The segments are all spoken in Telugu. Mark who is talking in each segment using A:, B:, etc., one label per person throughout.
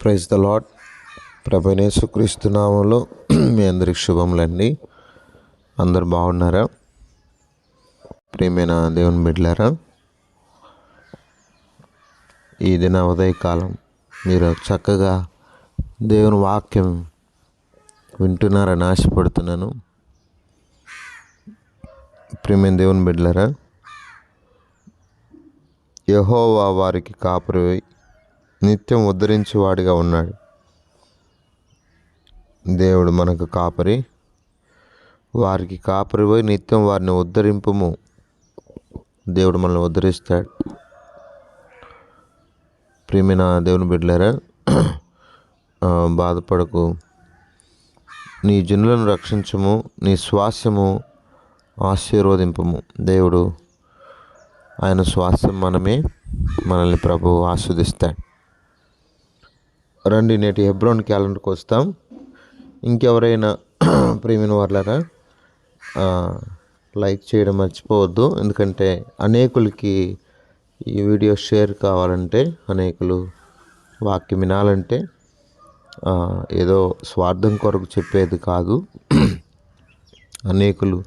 A: ప్రైజ్ ద లాడ్ ప్రభనేసుక్రీస్తునామంలో మీ అందరికి శుభములండి. అందరు బాగున్నారా? ప్రేమైన దేవుని బిడ్డలారా ఈ దిన ఉదయకాలం మీరు చక్కగా దేవుని వాక్యం వింటున్నారని ఆశపడుతున్నాను ప్రేమైన దేవుని బిడ్డలారా యహోవా వారికి కాపురి నిత్యం ఉద్ధరించేవాడిగా ఉన్నాడు. దేవుడు మనకు కాపరి. వారికి కాపరి పోయి నిత్యం వారిని ఉద్ధరింపము. దేవుడు మనల్ని ఉద్ధరిస్తాడు. ప్రియమైన దేవుని బిడ్డలారా బాధపడకు. నీ జనులను రక్షించము నీ స్వాస్యము ఆశీర్వదింపము. దేవుడు ఆయన స్వాస్యం మనమే మనల్ని ప్రభు ఆస్వాదిస్తాడు. రండి నేటి హెబ్రోన్ క్యాలెండర్కి వస్తాం. ఇంకెవరైనా ప్రేమిన వాళ్ళరా లైక్ చేయడం మర్చిపోవద్దు. ఎందుకంటే అనేకులకి ఈ వీడియో షేర్ కావాలంటే అనేకులు వాక్యం వినాలంటే ఏదో స్వార్థం కొరకు చెప్పేది కాదు. అనేకులు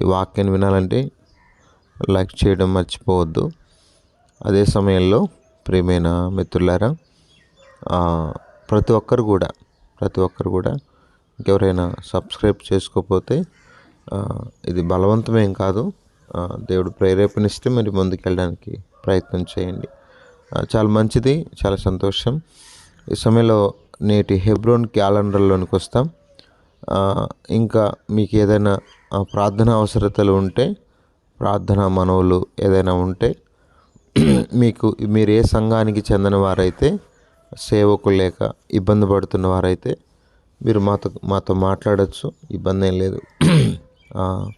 A: ఈ వాక్యాన్ని వినాలంటే లైక్ చేయడం మర్చిపోవద్దు. అదే సమయంలో ప్రేమైన మిత్రులారా ప్రతి ఒక్కరు కూడా ప్రతి ఒక్కరు కూడా ఇంకెవరైనా సబ్స్క్రైబ్ చేసుకోకపోతే ఇది బలవంతమేం కాదు. దేవుడు ప్రేరేపణిస్తే మరి ముందుకెళ్ళడానికి ప్రయత్నం చేయండి. చాలా మంచిది చాలా సంతోషం. ఈ సమయంలో నేటి హెబ్రోన్ క్యాలెండర్లోనికి వస్తాం. ఇంకా మీకు ఏదైనా ప్రార్థన అవసరతలు ఉంటే ప్రార్థన మనవులు ఏదైనా ఉంటే మీకు మీరు ఏ సంఘానికి చెందిన వారైతే సేవకులు లేక ఇబ్బంది పడుతున్న వారైతే మీరు మాతో మాతో మాట్లాడచ్చు. ఇబ్బంది ఏం లేదు.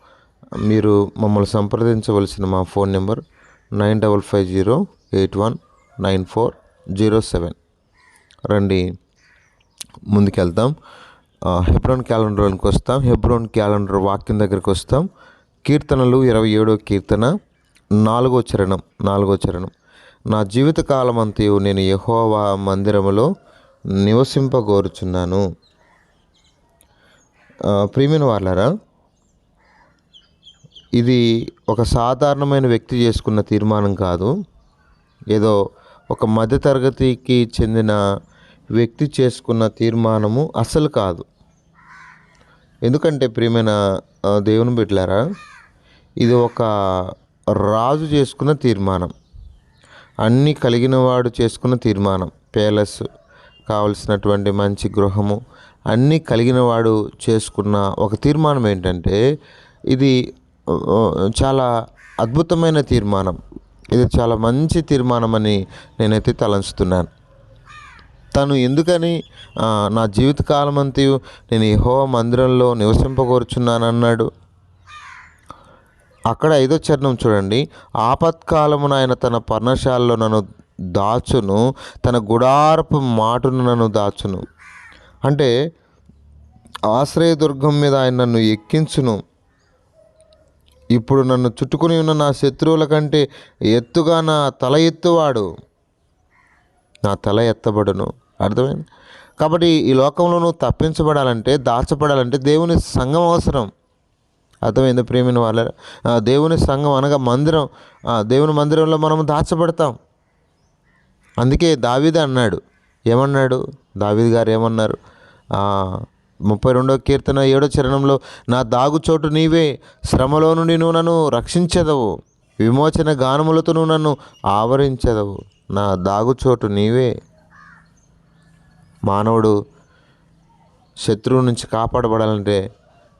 A: మీరు మమ్మల్ని సంప్రదించవలసిన మా phone number nine double five zero eight one nine four zero seven. రండి ముందుకెళ్తాం హెబ్రోన్ క్యాలెండర్లోకి వస్తాం. హెబ్రోన్ క్యాలెండర్ వాక్యం దగ్గరికి వస్తాం. కీర్తనలు ఇరవై ఏడో కీర్తన నాలుగో చరణం నాలుగో చరణం. నా జీవిత నేను యహోవా మందిరములో నివసింపగోరుచున్నాను. ప్రియమైన వాళ్ళారా ఇది ఒక సాధారణమైన వ్యక్తి చేసుకున్న తీర్మానం కాదు. ఏదో ఒక మధ్యతరగతికి చెందిన వ్యక్తి చేసుకున్న తీర్మానము అసలు కాదు. ఎందుకంటే ప్రియమైన దేవుని బిడ్డలారా ఇది ఒక రాజు చేసుకున్న తీర్మానం. అన్నీ కలిగిన వాడు చేసుకున్న తీర్మానం ప్యాలెస్ కావలసినటువంటి మంచి గృహము అన్నీ కలిగిన వాడు చేసుకున్న ఒక తీర్మానం ఏంటంటే ఇది చాలా అద్భుతమైన తీర్మానం. ఇది చాలా మంచి తీర్మానం అని నేనైతే తలంచుతున్నాను. తను ఎందుకని నా జీవితకాలం అంతయు నేను యహో మందిరంలో నివసింపకూర్చున్నాను అన్నాడు అక్కడ ఐదో చరణం చూడండి. ఆపత్కాలమున ఆయన తన పర్ణశాలలో నన్ను దాచును తన గుడారపు మాటును నన్ను దాచును. అంటే ఆశ్రయదుర్గం మీద ఆయన నన్ను ఎక్కించును. ఇప్పుడు నన్ను చుట్టుకుని ఉన్న నా శత్రువుల కంటే ఎత్తుగా నా తల ఎత్తువాడు. నా తల ఎత్తబడును. అర్థమైంది? కాబట్టి ఈ లోకంలో నువ్వు తప్పించబడాలంటే దాచబడాలంటే దేవుని సంఘం అవసరం. అర్థమైంది ప్రేమిని వాళ్ళ? దేవుని సంఘం అనగా మందిరం. ఆ, దేవుని మందిరంలో మనం దాచబడతాం. అందుకే దావీది అన్నాడు. ఏమన్నాడు? దావీద్ గారు ఏమన్నారు? ముప్పై రెండో కీర్తన ఏడో చరణంలో నా దాగుచోటు నీవే శ్రమలో నుండి నువ్వు నన్ను రక్షించదవు. విమోచన గానములతో నువ్వు నన్ను ఆవరించదవు. నా దాగుచోటు నీవే. మానవుడు శత్రువు నుంచి కాపాడబడాలంటే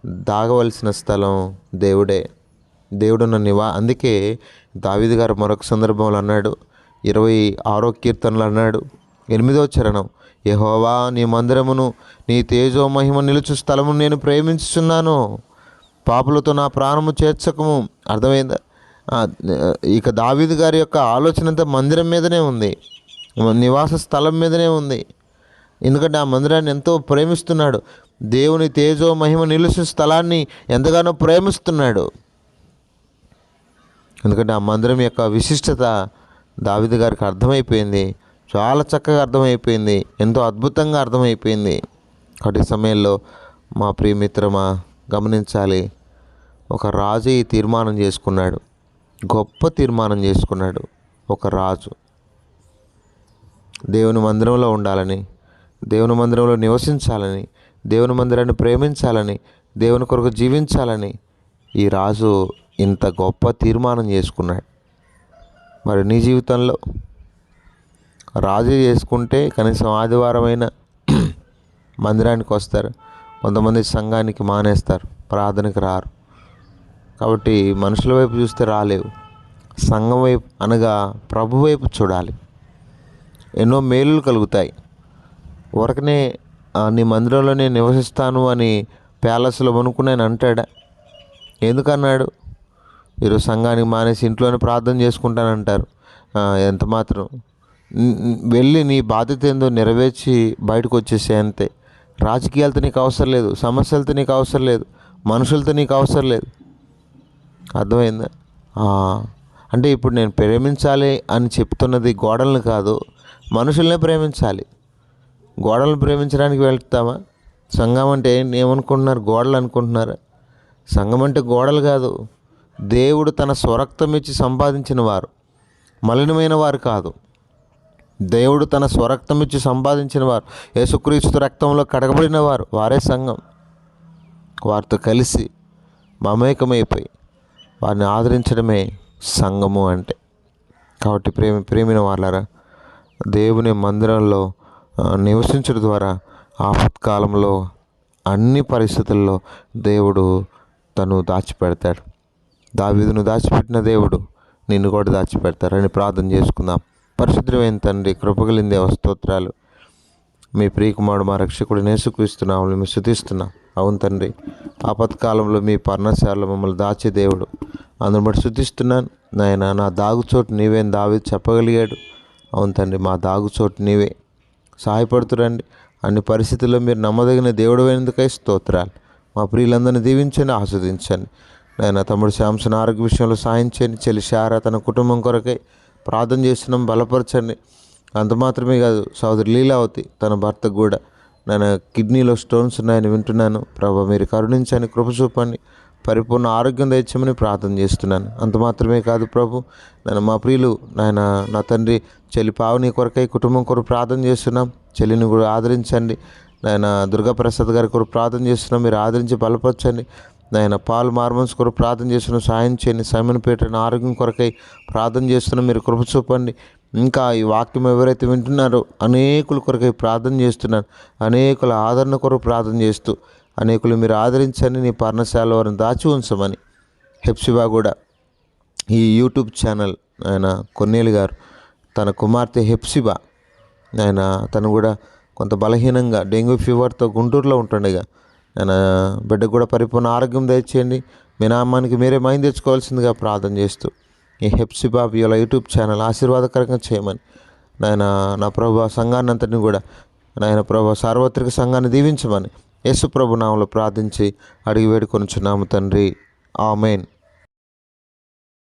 A: దాగవలసిన స్థలం దేవుడే. దేవుడున్న నివా అందుకే దావిది గారు మరొక సందర్భంలో అన్నాడు. ఇరవై ఆరో కీర్తనలు అన్నాడు. ఎనిమిదో చరణం. యహోవా నీ మందిరమును నీ తేజో మహిమ నిలుచు స్థలమును నేను ప్రేమించుచున్నాను. పాపులతో నా ప్రాణము చేర్చకము. అర్థమైందా? ఇక దావీదు గారి యొక్క ఆలోచన అంతా మందిరం మీదనే ఉంది. నివాస స్థలం మీదనే ఉంది. ఎందుకంటే ఆ మందిరాన్ని ఎంతో ప్రేమిస్తున్నాడు. దేవుని తేజో మహిమ నిలుసు స్థలాన్ని ఎంతగానో ప్రేమిస్తున్నాడు. ఎందుకంటే ఆ మందిరం యొక్క విశిష్టత దావిద గారికి అర్థమైపోయింది. చాలా చక్కగా అర్థమైపోయింది. ఎంతో అద్భుతంగా అర్థమైపోయింది. కాబట్టి సమయంలో మా ప్రియమిత్రమా గమనించాలి. ఒక రాజు ఈ తీర్మానం చేసుకున్నాడు. గొప్ప తీర్మానం చేసుకున్నాడు ఒక రాజు. దేవుని మందిరంలో ఉండాలని దేవుని మందిరంలో నివసించాలని దేవుని మందిరాన్ని ప్రేమించాలని దేవుని కొరకు జీవించాలని ఈ రాజు ఇంత గొప్ప తీర్మానం చేసుకున్నాడు. మరి నీ జీవితంలో రాజు చేసుకుంటే కనీసం ఆదివారమైన మందిరానికి వస్తారు కొంతమంది సంఘానికి మానేస్తారు ప్రార్థనకి రారు. కాబట్టి మనుషుల వైపు చూస్తే రాలేవు సంఘం వైపు అనగా ప్రభు వైపు చూడాలి. ఎన్నో మేలులు కలుగుతాయి. ఊరకనే నీ మందిరంలో నేను నివసిస్తాను అని ప్యాలెస్లో అనుకున్నాను అంటాడా? ఎందుకన్నాడు? మీరు సంఘానికి మానేసి ఇంట్లోనే ప్రార్థన చేసుకుంటానంటారు. ఎంత మాత్రం. వెళ్ళి నీ బాధ్యత ఏందో నెరవేర్చి బయటకు వచ్చేసే అంతే. రాజకీయాలతో నీకు అవసరం లేదు సమస్యలతో నీకు అవసరం లేదు మనుషులతో నీకు అవసరం లేదు. అర్థమైందా? అంటే ఇప్పుడు నేను ప్రేమించాలి అని చెప్తున్నది గోడలను కాదు మనుషుల్నే ప్రేమించాలి. గోడలను ప్రేమించడానికి వెళ్తామా? సంఘం అంటే ఏమనుకుంటున్నారు? గోడలు అనుకుంటున్నారా? సంఘం అంటే గోడలు కాదు. దేవుడు తన స్వరక్తం ఇచ్చి సంపాదించిన వారు. మలినమైన వారు కాదు. దేవుడు తన స్వరక్తం ఇచ్చి సంపాదించిన వారు. యేసుక్రీస్తు రక్తంలో కడగబడిన వారు. వారే సంఘం. వారితో కలిసి మమేకమైపోయి వారిని ఆదరించడమే సంఘము అంటే. కాబట్టి ప్రేమి ప్రేమిన వాళ్ళరా దేవుని మందిరంలో నివసించడం ద్వారా ఆపత్కాలంలో అన్ని పరిస్థితుల్లో దేవుడు తను దాచిపెడతాడు. దావీదును దాచిపెట్టిన దేవుడు నిన్ను కూడా దాచిపెడతారని ప్రార్థన చేసుకుందాం. పరిశుద్ధమైన తండ్రి కృపగలిందే దేవ స్తోత్రాలు. మీ ప్రియకుమారుడు మా రక్షకుడు నేసుక్రీస్తున్నాము మేము శుతిస్తున్నాం అవును తండ్రి ఆపత్కాలంలో మీ పర్ణశాలలో మమ్మల్ని దాచే దేవుడు. అందును బట్టి శుతిస్తున్నాను నాయన నా దాగుచోటు నీవేం దావి చెప్పగలిగాడు. అవును తండ్రి మా దాగుచోటు నీవే. సహాయపడుతురండి అన్ని పరిస్థితుల్లో మీరు నమ్మదగిన దేవుడు అయినందుకై స్తోత్రాలు. మా ప్రియులందరినీ దీవించండి ఆస్వాదించండి. నాయన తమ్ముడు శాంసన్ ఆరోగ్య విషయంలో సాయం చేయండి చెల్లి శారా తన కుటుంబం కొరకై ప్రార్థన చేస్తున్నాం బలపరచండి. అంత మాత్రమే కాదు సోదరి లీలావతి తన భర్తకు కూడా. నేను కిడ్నీలో స్టోన్స్ ఉన్నాయని వింటున్నాను. ప్రభా మీరు కరుణించని కృప చూపండి. పరిపూర్ణ ఆరోగ్యం దయచేయమని ప్రార్థన చేస్తున్నాను. అంత మాత్రమే కాదు ప్రభు నేను మా ప్రియులు నాయన నా తండ్రి చెల్లి పావుని కొరకై కుటుంబం కొరకు ప్రార్థన చేస్తున్నాం. చెల్లిని కూడా ఆదరించండి. నాయన దుర్గాప్రసాద్ గారి కొరకు ప్రార్థన చేస్తున్నాం. మీరు ఆదరించి బలపరచండి. నాయన పాలు మార్మన్స్ కొరకు ప్రార్థన చేస్తున్నాం. సాయం చేయండి. సైమన్ పేటని ఆరోగ్యం కొరకై ప్రార్థన చేస్తున్నాం. మీరు కృప చూపండి. ఇంకా ఈ వాక్యం ఎవరైతే వింటున్నారో అనేకుల కొరకై ప్రార్థన చేస్తున్నాను. అనేకుల ఆదరణ కొరకు ప్రార్థన చేస్తూ అనేకులు మీరు ఆదరించండి నీ పర్ణశాల వారిని దాచి ఉంచమని. హెప్సిబా కూడా ఈ యూట్యూబ్ ఛానల్ ఆయన కొన్నేలు గారు తన కుమార్తె హెప్సిబా ఆయన తను కూడా కొంత బలహీనంగా డెంగ్యూ ఫీవర్తో గుంటూరులో ఉంటుండగా. ఆయన బిడ్డకు కూడా పరిపూర్ణ ఆరోగ్యం దయచేయండి మీ నామానికి మీరే మైండ్ తెచ్చుకోవాల్సిందిగా ప్రార్థన చేస్తూ ఈ హెప్సిబా వీళ్ళ యూట్యూబ్ ఛానల్ ఆశీర్వాదకరంగా చేయమని నాయన నా ప్రభు సంఘాన్ని అంతటిని కూడా నాయన ప్రభు సార్వత్రిక సంఘాన్ని దీవించమని యేసుప్రభు నామంలో ప్రార్థించి అడిగి వేడుకొనుచున్నాము తండ్రి. ఆమెన్.